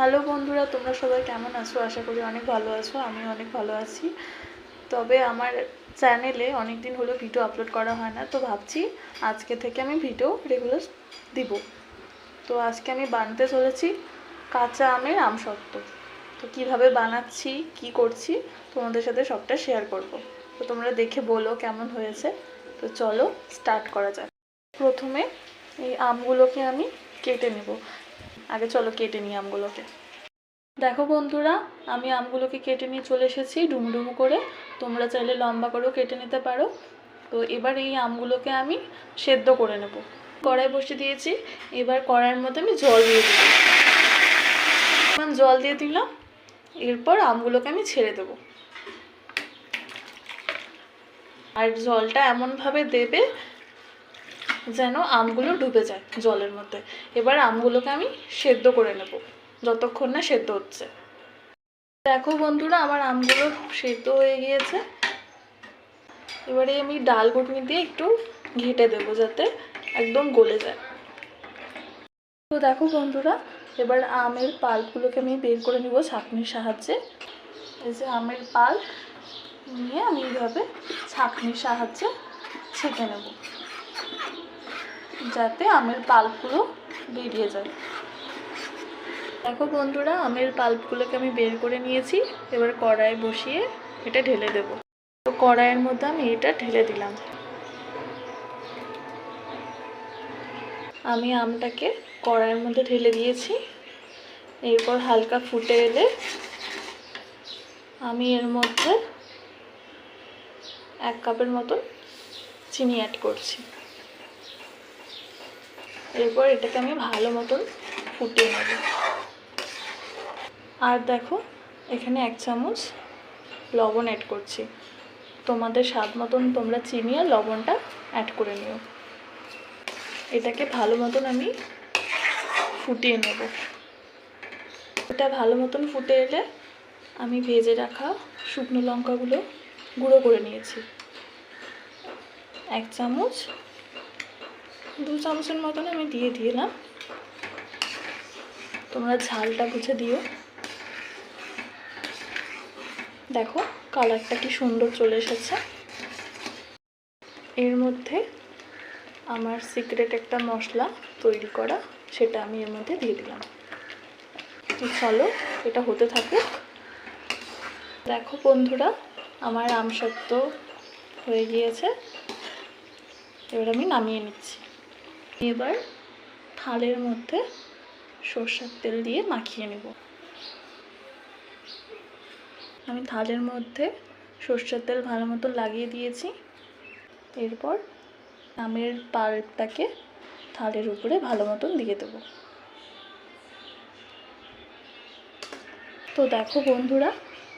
Hello বন্ধুরা, তোমরা সবাই কেমন আছো? আশা করি অনেক ভালো আছো আমি অনেক ভালো আছি। তবে আমার চ্যানেলে অনেক দিন হলো ভিডিও আপলোড করা হয় না, তো ভাবছি আজকে থেকে আমি ভিডিও রেগুলার দিব। তো আজকে আমি বানাতে চলেছি কাঁচা আমের আমসত্ত্ব তো কীভাবে বানাচ্ছি, কি করছি, তোমাদের সাথে সবটা শেয়ার করব। তো তোমরা দেখে বলো কেমন হয়েছে। তো চলো স্টার্ট করা যাক। প্রথমে এই আমগুলোকে আমি কেটে নেব। আগে চলো কেটে নিই আমগুলোকে। দেখো বন্ধুরা, আমি আমগুলোকে কেটে নিয়ে চলে এসেছি ডুমডুমু করে। তোমরা চাইলে লম্বা করেও কেটে নিতে পারো। তো এবার এই আমগুলোকে আমি সেদ্ধ করে নেব। কড়াই বসে দিয়েছি, এবার কড়াইয়ের মধ্যে আমি জল দিয়ে দেবো এখন জল দিয়ে দিলাম, এরপর আমগুলোকে আমি ছেড়ে দেবো। আর জলটা এমনভাবে দেবে যেন আমগুলো ডুবে যায় জলের মধ্যে। এবার আমগুলোকে আমি সেদ্ধ করে নেব, যতক্ষণ না সেদ্ধ হচ্ছে। দেখো বন্ধুরা, আমার আমগুলো সেদ্ধ হয়ে গিয়েছে। এবারে আমি ডাল ঘুটনি দিয়ে একটু ঘেটে দেবো যাতে একদম গলে যায়। তো দেখো বন্ধুরা, এবার আমের পাল্পগুলোকে আমি বের করে নিব ছাঁকনির সাহায্যে। এই যে আমের পাল্প নিয়ে আমি এইভাবে ছাঁকনির সাহায্যে ছেঁকে নেব। যাতে আমের পাল্পগুলো বেরিয়ে যায়। দেখো বন্ধুরা, আমের পাল্পগুলোকে আমি বের করে নিয়েছি। এবার কড়াই বসিয়ে এটা ঢেলে দেব। তো কড়াইয়ের মধ্যে আমি এটা ঢেলে দিলাম। আমি আমটাকে কড়াইয়ের মধ্যে ঢেলে দিয়েছি। এরপর হালকা ফুটে এলে আমি এর মধ্যে এক কাপের মতন চিনি অ্যাড করছি। এরপর এটাকে আমি ভালো মতন ফুটিয়ে নেব। আর দেখো, এখানে এক চামচ লবণ অ্যাড করছি। তোমাদের স্বাদ মতন তোমরা চিনি আর লবণটা অ্যাড করে নিও। এটাকে ভালো মতন আমি ফুটিয়ে নেব। এটা ভালো মতন ফুটে এলে আমি ভেজে রাখা শুকনো লঙ্কাগুলো গুঁড়ো করে নিয়েছি। এক চামচ দু চামচের মতন আমি দিয়ে দিলাম। তোমরা ঝালটা বুঝে দিও। দেখো, কালারটা কি সুন্দর চলে এসেছে। এর মধ্যে আমার সিক্রেট একটা মশলা তৈরি করা, সেটা আমি এর মধ্যে দিয়ে দিলাম। চলো, এটা হতে থাকুক। দেখো বন্ধুরা, আমার আমসত্ত্ব হয়ে গিয়েছে। এবার আমি নামিয়ে নিচ্ছি। এবার থালের মধ্যে সর্ষের তেল দিয়ে মাখিয়ে নেব। আমি থালের মধ্যে সর্ষের তেল ভালো মতো লাগিয়ে দিয়েছি। এরপর আমের পাল্পটাকে থালের উপরে ভালো মতন দিয়ে দেবো। তো দেখো বন্ধুরা,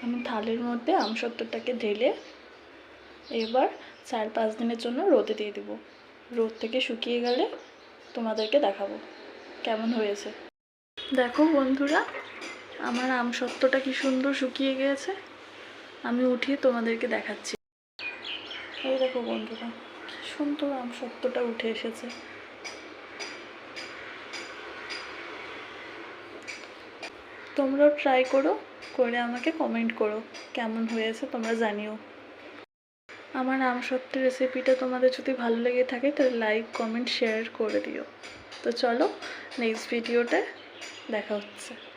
আমি থালের মধ্যে আমসত্ত্বটাকে ঢেলে এবার চার পাঁচ দিনের জন্য রোদে দিয়ে দেবো। রোদ থেকে শুকিয়ে গেলে তোমাদেরকে দেখাবো। কেমন হয়েছে? দেখো বন্ধুরা আমার আমসত্ত্বটা কি সুন্দর শুকিয়ে গিয়েছে আমি উঠিয়ে তোমাদেরকে দেখাচ্ছি। এই দেখো বন্ধুরা কি সুন্দর আমসত্ত্বটা উঠে এসেছে। তোমরাও ট্রাই করো করে আমাকে কমেন্ট করো কেমন হয়েছে তোমরা জানিও। আমার আমসত্ত্ব রেসিপিটা তোমাদের যদি ভালো লেগে থাকে, তাহলে লাইক কমেন্ট শেয়ার করে দিও। তো চলো নেক্সট ভিডিওতে দেখা হচ্ছে।